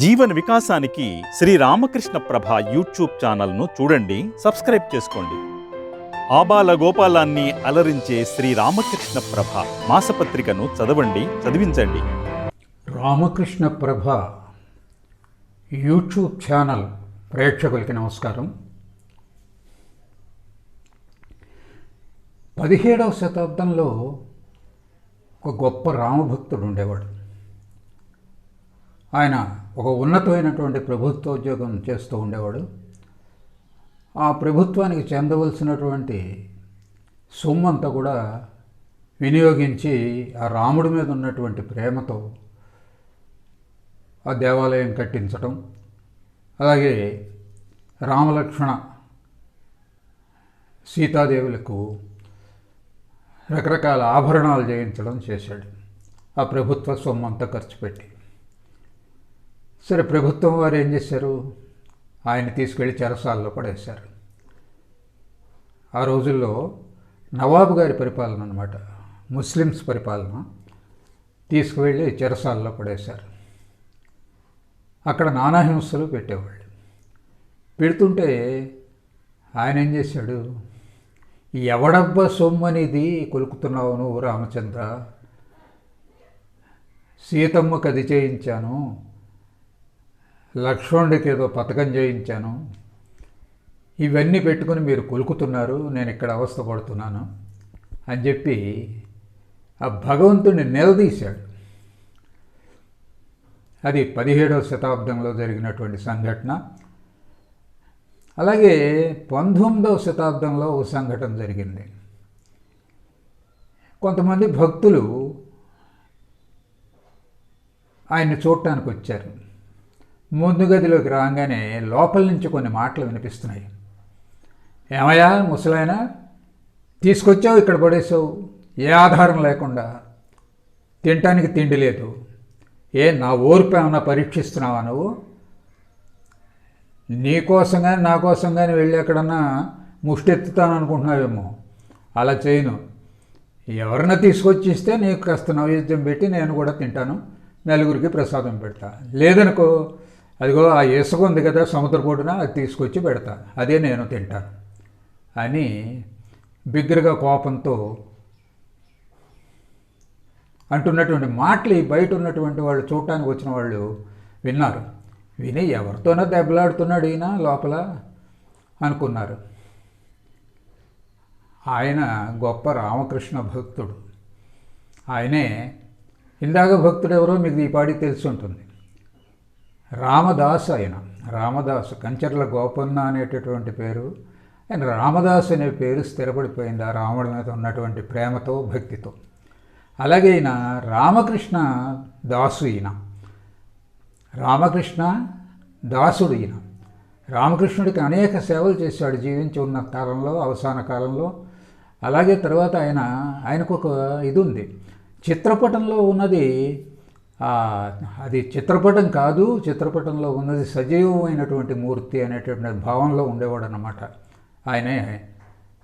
జీవన వికాసానికి శ్రీ రామకృష్ణ ప్రభ యూట్యూబ్ ఛానల్ను చూడండి సబ్స్క్రైబ్ చేసుకోండి. ఆబాల గోపాలాన్ని అలరించే శ్రీ రామకృష్ణ ప్రభ మాసపత్రికను చదవండి చదివించండి. రామకృష్ణ ప్రభ యూట్యూబ్ ఛానల్ ప్రేక్షకులకి నమస్కారం. పదిహేడవ శతాబ్దంలో ఒక గొప్ప రామభక్తుడు ఉండేవాడు. ఆయన ఒక ఉన్నతమైనటువంటి ప్రభుత్వ ఉద్యోగం చేస్తూ ఉండేవాడు. ఆ ప్రభుత్వానికి చెందవలసినటువంటి సొమ్ము అంతా కూడా వినియోగించి ఆ రాముడి మీద ఉన్నటువంటి ప్రేమతో ఆ దేవాలయం కట్టించటం. అలాగే రామలక్ష్మణ సీతాదేవులకు రకరకాల ఆభరణాలు చేయించడం చేశాడు. ఆ ప్రభుత్వ సొమ్ము అంతా ఖర్చు పెట్టి సరే ప్రభుత్వం వారు ఏం చేశారు? ఆయన తీసుకెళ్ళి చెరసాల్లో పడేశారు. ఆ రోజుల్లో నవాబు గారి పరిపాలన అనమాట ముస్లిమ్స్ పరిపాలన తీసుకువెళ్ళి చెరసాల్లో పడేశారు. అక్కడ నానాహింసలు పెట్టేవాళ్ళు. పెడుతుంటే ఆయన ఏం చేశాడు? ఎవడబ్బ అనేది కొలుకుతున్నావు నువ్వు రామచంద్ర? సీతమ్మకి అది చేయించాను. లక్ష్మణుడికి ఏదో పథకం చేయించాను. ఇవన్నీ పెట్టుకుని మీరు కొలుకుతున్నారు నేను ఇక్కడ అవస్థ పడుతున్నాను అని చెప్పి ఆ భగవంతుడిని నిలదీశాడు. అది పదిహేడవ శతాబ్దంలో జరిగినటువంటి సంఘటన. అలాగే పంతొమ్మిదవ శతాబ్దంలో ఒక సంఘటన జరిగింది. కొంతమంది భక్తులు ఆయన్ని చూడటానికి వచ్చారు. ముందు గదిలోకి రాగానే లోపల నుంచి కొన్ని మాటలు వినిపిస్తున్నాయి. ఏమయ్యా ముసలాయన? తీసుకొచ్చావు ఇక్కడ పడేసావు ఏ ఆధారం లేకుండా. తినటానికి తిండి లేదు. ఏ నా ఓర్పు ఏమైనా పరీక్షిస్తున్నావా నువ్వు? నీ కోసం కానీ నా కోసం కానీ వెళ్ళి ఎక్కడన్నా ముష్టెత్తుతాను అనుకుంటున్నావేమో. అలా చేయను. ఎవరన్నా తీసుకొచ్చి ఇస్తే నీకు కాస్త నైవేద్యం పెట్టి నేను కూడా తింటాను. నలుగురికి ప్రసాదం పెడతా. లేదనుకో అదిగో ఆ ఇసుక ఉంది కదా సముద్రపొడిన అది తీసుకొచ్చి పెడతాను అదే నేను తింటాను అని బిగ్గరగా కోపంతో అంటున్నటువంటి మాటలు బయట ఉన్నటువంటి వాళ్ళు చూడటానికి వచ్చిన వాళ్ళు విన్నారు. విని ఎవరితోనో దెబ్బలాడుతున్నాడు ఈయన లోపల అనుకున్నారు. ఆయన గొప్ప రామకృష్ణ భక్తుడు. ఆయనే ఇందాక భక్తుడు ఎవరో మీకు ఈ పాడి తెలిసి ఉంటుంది. రామదాస్ ఆయన రామదాసు కంచర్ల గోపన్న అనేటటువంటి పేరు. ఆయన రామదాస్ అనే పేరు స్థిరపడిపోయింది ఆ రాముడి మీద ఉన్నటువంటి ప్రేమతో భక్తితో. అలాగే ఈయన రామకృష్ణ దాసు ఈయన. రామకృష్ణ దాసుడు ఈయన. రామకృష్ణుడికి అనేక సేవలు చేశాడు జీవించి ఉన్న కాలంలో అవసాన కాలంలో. అలాగే తర్వాత ఆయన ఆయనకు ఒక ఇది ఉంది. చిత్రపటంలో ఉన్నది అది చిత్రపటం కాదు చిత్రపటంలో ఉన్నది సజీవమైనటువంటి మూర్తి అనేటటువంటి భావంలో ఉండేవాడు అనమాట ఆయనే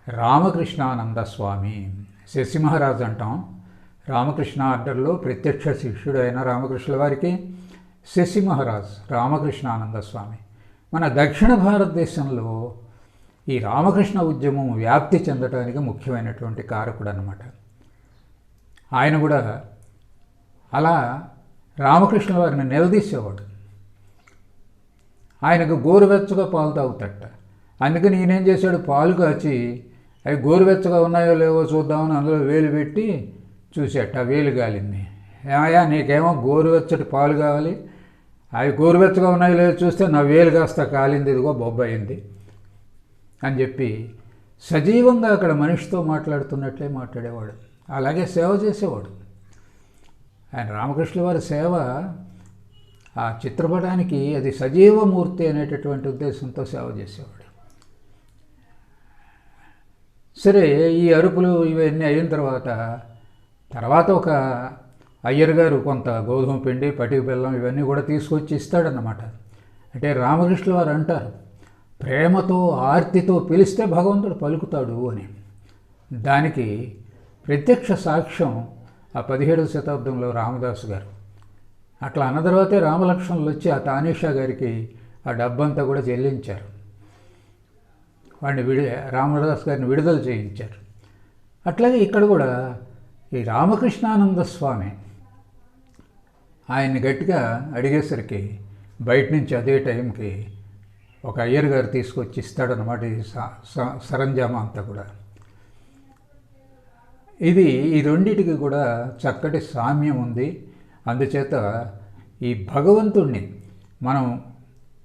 రామకృష్ణానంద స్వామి శశిమహారాజ్ అంటాం. రామకృష్ణ ఆర్డర్లో ప్రత్యక్ష శిష్యుడు అయిన రామకృష్ణుల వారికి శశి మహారాజ్ రామకృష్ణానంద స్వామి. మన దక్షిణ భారతదేశంలో ఈ రామకృష్ణ ఉద్యమం వ్యాప్తి చెందడానికి ముఖ్యమైనటువంటి కారకుడు అనమాట ఆయన కూడా అలా రామకృష్ణ వారిని నిలదీసేవాడు. ఆయనకు గోరువెచ్చగా పాలు తాగుతట. అందుకని ఈయనేం చేశాడు? పాలు కాచి అవి గోరువెచ్చగా ఉన్నాయో లేవో చూద్దామని అందులో వేలు పెట్టి చూసేట వేలు గాలింది ఏమయ్యా నీకేమో గోరువెచ్చటి పాలు కావాలి. అవి గోరువెచ్చగా ఉన్నాయో లేదో చూస్తే నా వేలు కాస్త కాలింది ఇదిగో బొబ్బయింది అని చెప్పి సజీవంగా అక్కడ మనిషితో మాట్లాడుతున్నట్లే మాట్లాడేవాడు. అలాగే సేవ చేసేవాడు. ఆయన రామకృష్ణ వారి సేవ ఆ చిత్రపటానికి అది సజీవమూర్తి అనేటటువంటి ఉద్దేశంతో సేవ చేసేవాడు. సరే ఈ అరుపులు ఇవన్నీ అయిన తర్వాత తర్వాత ఒక అయ్యర్ గారు కొంత గోధుమ పిండి పటిక బెల్లం ఇవన్నీ కూడా తీసుకొచ్చి ఇస్తాడన్నమాట. అంటే రామకృష్ణ వారు అంటారు ప్రేమతో ఆర్తితో పిలిస్తే భగవంతుడు పలుకుతాడు అని. దానికి ప్రత్యక్ష సాక్ష్యం ఆ పదిహేడవ శతాబ్దంలో రామదాసు గారు. అట్లా అన్న తర్వాతే రామలక్ష్మణులు వచ్చి ఆ తానీషా గారికి ఆ డబ్బంతా కూడా చెల్లించారు. వాడిని విడి రామదాస్ గారిని విడుదల చేయించారు. అట్లాగే ఇక్కడ కూడా ఈ రామకృష్ణానంద స్వామి ఆయన్ని గట్టిగా అడిగేసరికి బయట నుంచి అదే టైంకి ఒక అయ్యర్ గారు తీసుకొచ్చి ఇస్తాడనమాట ఈ స- స- సరంజామా అంతా కూడా. ఇది ఈ రెండిటికి కూడా చక్కటి సామ్యం ఉంది. అందుచేత ఈ భగవంతుణ్ణి మనం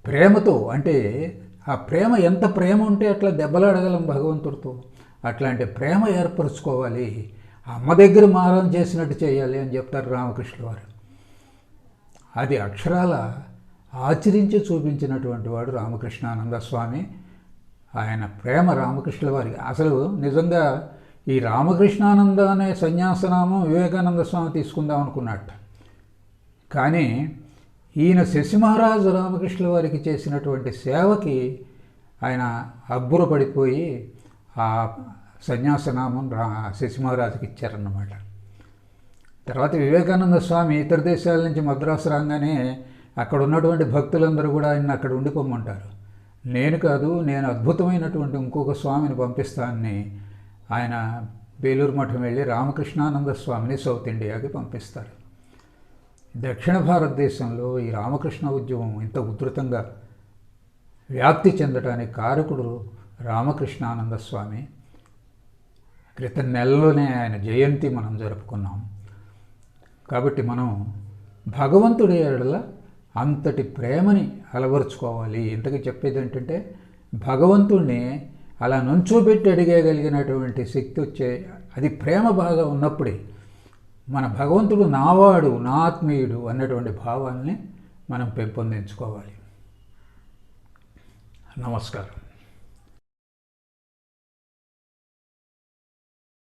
ప్రేమతో అంటే ఆ ప్రేమ ఎంత ప్రేమ ఉంటే అట్లా దెబ్బలాడగలం భగవంతుడితో. అట్లాంటి ప్రేమ ఏర్పరచుకోవాలి. అమ్మ దగ్గర మారం చేసినట్టు చేయాలి అని చెప్తారు రామకృష్ణ వారు. అది అక్షరాల ఆచరించి చూపించినటువంటి వాడు రామకృష్ణానంద స్వామి ఆయన ప్రేమ రామకృష్ణుల వారికి. అసలు నిజంగా ఈ రామకృష్ణానంద అనే సన్యాసనామం వివేకానంద స్వామి తీసుకుందాం అనుకున్నట్ట కానీ ఈయన శశిమహారాజు రామకృష్ణుల వారికి చేసినటువంటి సేవకి ఆయన అబ్బురపడిపోయి ఆ సన్యాసనామం రా శశిమహారాజుకి ఇచ్చారన్నమాట. తర్వాత వివేకానంద స్వామి ఇతర దేశాల నుంచి మద్రాసు రాగానే అక్కడ ఉన్నటువంటి భక్తులందరూ కూడా ఆయన అక్కడ ఉండిపోమంటారు. నేను కాదు నేను అద్భుతమైనటువంటి ఇంకొక స్వామిని పంపిస్తానని ఆయన బేలూరు మఠం వెళ్ళి రామకృష్ణానంద స్వామిని సౌత్ ఇండియాకి పంపిస్తారు. దక్షిణ భారతదేశంలో ఈ రామకృష్ణ ఉద్యమం ఇంత ఉధృతంగా వ్యాప్తి చెందడానికి కారకుడు రామకృష్ణానంద స్వామి. క్రితం నెలలోనే ఆయన జయంతి మనం జరుపుకున్నాం. కాబట్టి మనం భగవంతుడి ఎడల అంతటి ప్రేమని అలవరుచుకోవాలి. ఇంతకీ చెప్పేది ఏంటంటే భగవంతుడిని అలా నుంచోబెట్టి అడిగేయగలిగినటువంటి శక్తి వచ్చే అది ప్రేమ బాగా ఉన్నప్పుడే మన భగవంతుడు నావాడు నా ఆత్మీయుడు అన్నటువంటి భావాల్ని మనం పెంపొందించుకోవాలి. నమస్కారం.